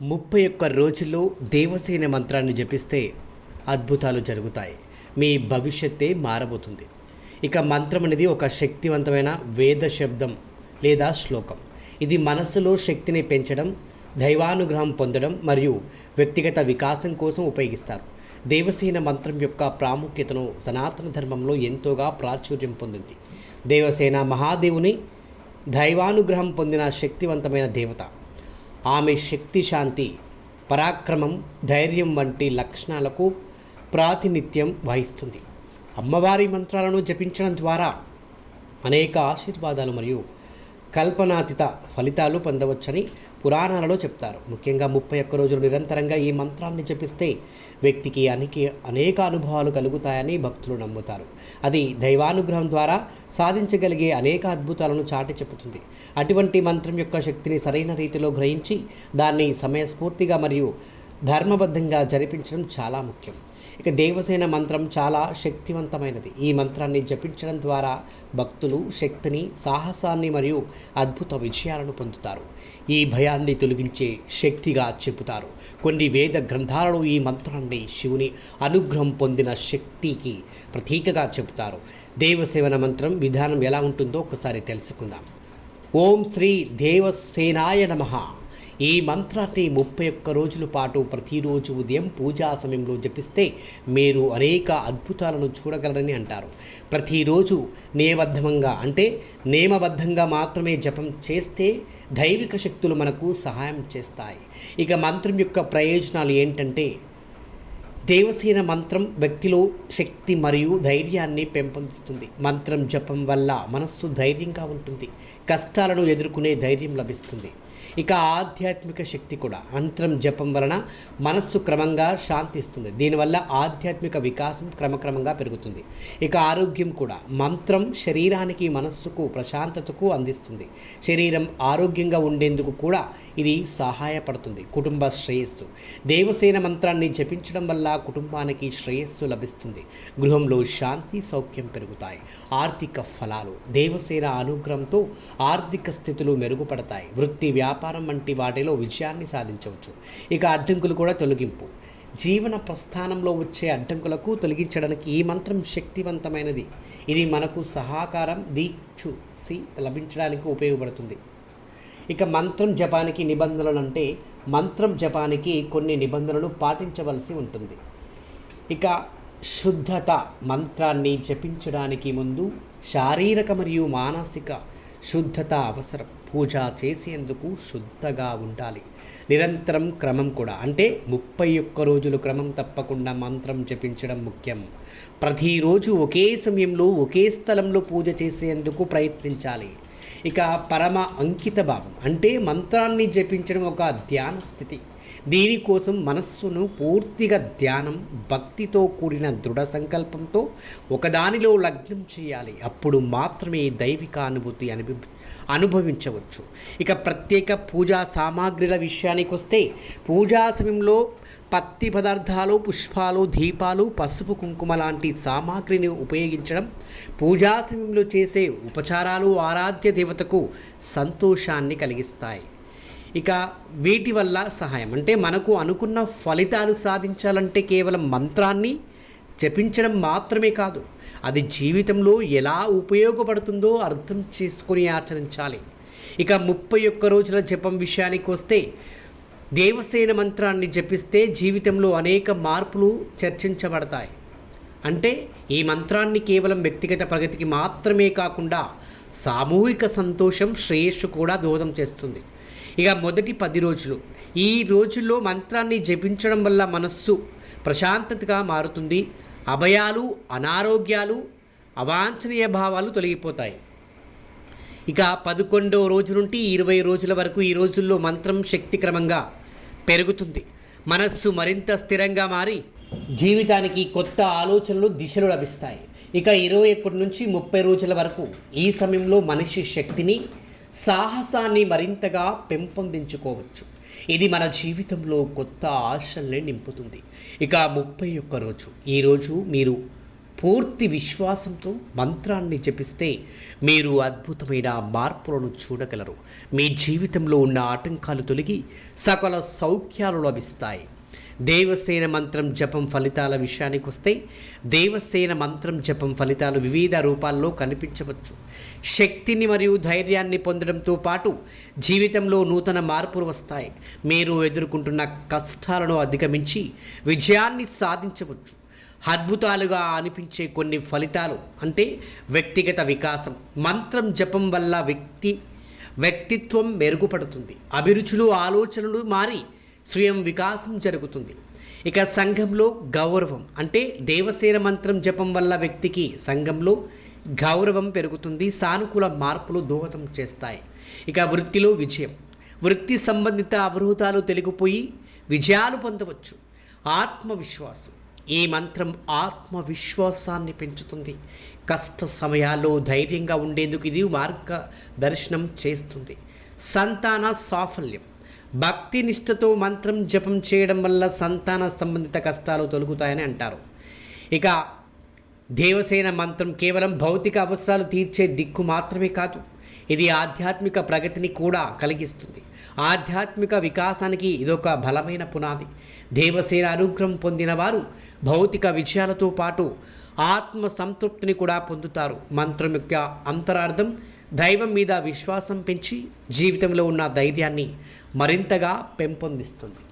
ముప్పై ఒక్క రోజుల్లో దేవసేన మంత్రాన్ని జపిస్తే అద్భుతాలు జరుగుతాయి. మీ భవిష్యత్తే మారబోతుంది. ఇక మంత్రం అనేది ఒక శక్తివంతమైన వేద శబ్దం లేదా శ్లోకం. ఇది మనస్సులో శక్తిని పెంచడం దైవానుగ్రహం పొందడం మరియు వ్యక్తిగత వికాసం కోసం ఉపయోగిస్తారు. దేవసేన మంత్రం యొక్క ప్రాముఖ్యతను సనాతన ధర్మంలో ఎంతోగా ప్రాచుర్యం పొందింది. దేవసేన మహాదేవుని దైవానుగ్రహం పొందిన శక్తివంతమైన దేవత. ఆమె శక్తి శాంతి పరాక్రమం ధైర్యం వంటి లక్షణాలకు ప్రాతినిధ్యం వహిస్తుంది. అమ్మవారి మంత్రాలను జపించడం ద్వారా అనేక ఆశీర్వాదాలు మరియు కల్పనాతీత ఫలితాలు పొందవచ్చని పురాణాలలో చెప్తారు. ముఖ్యంగా ముప్పై ఒక్క రోజులు నిరంతరంగా ఈ మంత్రాన్ని జపిస్తే వ్యక్తికి అనికి అనేక అనుభవాలు కలుగుతాయని భక్తులు నమ్ముతారు. అది దైవానుగ్రహం ద్వారా సాధించగలిగే అనేక అద్భుతాలను చాటి చెబుతుంది. అటువంటి మంత్రం యొక్క శక్తిని సరైన రీతిలో గ్రహించి దాన్ని సమయస్ఫూర్తిగా మరియు ధర్మబద్ధంగా జరిపించడం చాలా ముఖ్యం. ఇక దేవసేన మంత్రం చాలా శక్తివంతమైనది. ఈ మంత్రాన్ని జపించడం ద్వారా భక్తులు శక్తిని సాహసాన్ని మరియు అద్భుత విజయాలను పొందుతారు. ఈ భయాన్ని తొలగించే శక్తిగా చెబుతారు. కొన్ని వేద గ్రంథాలలో ఈ మంత్రాన్ని శివుని అనుగ్రహం పొందిన శక్తికి ప్రతీకగా చెబుతారు. దేవసేవన మంత్రం విధానం ఎలా ఉంటుందో ఒకసారి తెలుసుకుందాం. ఓం శ్రీ దేవసేనాయ నమః. ఈ మంత్రాన్ని ముప్పై ఒక్క రోజుల పాటు ప్రతిరోజు ఉదయం పూజా సమయంలో జపిస్తే మీరు అనేక అద్భుతాలను చూడగలరని అంటారు. ప్రతిరోజు నియబద్ధంగా అంటే నియమబద్ధంగా మాత్రమే జపం చేస్తే దైవిక శక్తులు మనకు సహాయం చేస్తాయి. ఇక మంత్రం యొక్క ప్రయోజనాలు ఏంటంటే దేవసేన మంత్రం వ్యక్తిలో శక్తి మరియు ధైర్యాన్ని పెంపొందిస్తుంది. మంత్రం జపం వల్ల మనస్సు ధైర్యంగా ఉంటుంది. కష్టాలను ఎదుర్కొనే ధైర్యం లభిస్తుంది. ఇక ఆధ్యాత్మిక శక్తి కూడా అంతరం జపం వలన మనస్సు క్రమంగా శాంతిస్తుంది. దీనివల్ల ఆధ్యాత్మిక వికాసం క్రమక్రమంగా పెరుగుతుంది. ఇక ఆరోగ్యం కూడా మంత్రం శరీరానికి మనస్సుకు ప్రశాంతతకు అందిస్తుంది. శరీరం ఆరోగ్యంగా ఉండేందుకు కూడా ఇది సహాయపడుతుంది. కుటుంబ శ్రేయస్సు. దేవసేన మంత్రాన్ని జపించడం వల్ల కుటుంబానికి శ్రేయస్సు లభిస్తుంది. గృహంలో శాంతి సౌఖ్యం పెరుగుతాయి. ఆర్థిక ఫలాలు దేవసేన అనుగ్రహంతో ఆర్థిక స్థితులు మెరుగుపడతాయి. వృత్తి వ్యాపారం వంటి వాటిలో విజయాన్ని సాధించవచ్చు. ఇక అడ్డంకులు కూడా తొలగింపు. జీవన ప్రస్థానంలో వచ్చే అడ్డంకులకు తొలగించడానికి ఈ మంత్రం శక్తివంతమైనది. ఇది మనకు సహకారం దీక్షుసి లభించడానికి ఉపయోగపడుతుంది. ఇక మంత్రం జపానికి నిబంధనలు అంటే మంత్రం జపానికి కొన్ని నిబంధనలు పాటించవలసి ఉంటుంది. ఇక శుద్ధత మంత్రాన్ని జపించడానికి ముందు శారీరక మరియు మానసిక శుద్ధత అవసరం. పూజ చేసేందుకు శుద్ధగా ఉండాలి. నిరంతరం క్రమం కూడా. అంటే ముప్పై ఒక్క రోజులు క్రమం తప్పకుండా మంత్రం జపించడం ముఖ్యం. ప్రతిరోజు ఒకే సమయంలో ఒకే స్థలంలో పూజ చేసేందుకు ప్రయత్నించాలి. ఇక పరమ అంకిత భావం. అంటే మంత్రాన్ని జపించడం ఒక ధ్యాన స్థితి. దీనికోసం మనస్సును పూర్తిగా ధ్యానం భక్తితో కూడిన దృఢ సంకల్పంతో ఒకదానిలో లగ్నం చేయాలి. అప్పుడు మాత్రమే దైవిక అనుభూతి అనుభవి అనుభవించవచ్చు. ఇక ప్రత్యేక పూజా సామాగ్రిల విషయానికి వస్తే పూజా సమయంలో పత్తి పదార్థాలు పుష్పాలు దీపాలు పసుపు కుంకుమ లాంటి సామాగ్రిని ఉపయోగించడం పూజా సమయంలో చేసే ఉపచారాలు ఆరాధ్య దేవతకు సంతోషాన్ని కలిగిస్తాయి. ఇక వీటి వల్ల సహాయం. అంటే మనకు అనుకున్న ఫలితాలు సాధించాలంటే కేవలం మంత్రాన్ని జపించడం మాత్రమే కాదు అది జీవితంలో ఎలా ఉపయోగపడుతుందో అర్థం చేసుకొని ఆచరించాలి. ఇక ముప్పై ఒక్క రోజుల జపం విషయానికి వస్తే దేవసేన మంత్రాన్ని జపిస్తే జీవితంలో అనేక మార్పులు చర్చించబడతాయి. అంటే ఈ మంత్రాన్ని కేవలం వ్యక్తిగత ప్రగతికి మాత్రమే కాకుండా సామూహిక సంతోషం శ్రేయస్సు కూడా దోహదం చేస్తుంది. ఇక మొదటి పది రోజులు. ఈ రోజుల్లో మంత్రాన్ని జపించడం వల్ల మనస్సు ప్రశాంతతగా మారుతుంది. అభయాలు అనారోగ్యాలు అవాంఛనీయ భావాలు తొలగిపోతాయి. ఇక పదకొండవ రోజు నుండి ఇరవై రోజుల వరకు ఈ రోజుల్లో మంత్రం శక్తి క్రమంగా పెరుగుతుంది. మనస్సు మరింత స్థిరంగా మారి జీవితానికి కొత్త ఆలోచనలు దిశలు లభిస్తాయి. ఇక ఇరవై ఒకటి నుంచి ముప్పై రోజుల వరకు ఈ సమయంలో మనిషి శక్తిని సాహసాన్ని మరింతగా పెంపొందించుకోవచ్చు. ఇది మన జీవితంలో కొత్త ఆశల్ని నింపుతుంది. ఇక ముప్పై ఒక్క రోజు. ఈరోజు మీరు పూర్తి విశ్వాసంతో మంత్రాన్ని జపిస్తే మీరు అద్భుతమైన మార్పులను చూడగలరు. మీ జీవితంలో ఉన్న ఆటంకాలు తొలగి సకల సౌఖ్యాలు లభిస్తాయి. దేవసేన మంత్రం జపం ఫలితాల విషయానికి వస్తే దేవసేన మంత్రం జపం ఫలితాలు వివిధ రూపాల్లో కనిపించవచ్చు. శక్తిని మరియు ధైర్యాన్ని పొందడంతో పాటు జీవితంలో నూతన మార్పులు వస్తాయి. మీరు ఎదుర్కొంటున్న కష్టాలను అధిగమించి విజయాన్ని సాధించవచ్చు. అద్భుతాలుగా అనిపించే కొన్ని ఫలితాలు అంటే వ్యక్తిగత వికాసం. మంత్రం జపం వల్ల వ్యక్తి వ్యక్తిత్వం మెరుగుపడుతుంది. అభిరుచులు ఆలోచనలు మారి స్వయం వికాసం జరుగుతుంది. ఇక సంఘంలో గౌరవం అంటే దేవసేన మంత్రం జపం వల్ల వ్యక్తికి సంఘంలో గౌరవం పెరుగుతుంది సానుకూల మార్పులు దోహదం చేస్తాయి. ఇక వృత్తిలో విజయం. వృత్తి సంబంధిత అవరోధాలు తొలగిపోయి విజయాలు పొందవచ్చు. ఆత్మవిశ్వాసం. ఈ మంత్రం ఆత్మవిశ్వాసాన్ని పెంచుతుంది. కష్ట సమయాల్లో ధైర్యంగా ఉండేందుకు ఇది మార్గదర్శనం చేస్తుంది. సంతాన సాఫల్యం. భక్తి నిష్ఠతో మంత్రం జపం చేయడం వల్ల సంతాన సంబంధిత కష్టాలు తొలగుతాయని అంటారు. ఇక దేవసేన మంత్రం కేవలం భౌతిక అవసరాలు తీర్చే దిక్కు మాత్రమే కాదు ఇది ఆధ్యాత్మిక ప్రగతిని కూడా కలిగిస్తుంది. ఆధ్యాత్మిక వికాసానికి ఇదొక బలమైన పునాది. దేవసేన అనుగ్రహం పొందిన వారు భౌతిక విజయాలతో పాటు ఆత్మ సంతృప్తిని కూడా పొందుతారు. మంత్రం యొక్క అంతరార్థం దైవం మీద విశ్వాసం పెంచి జీవితంలో ఉన్న ధైర్యాన్ని మరింతగా పెంపొందిస్తుంది.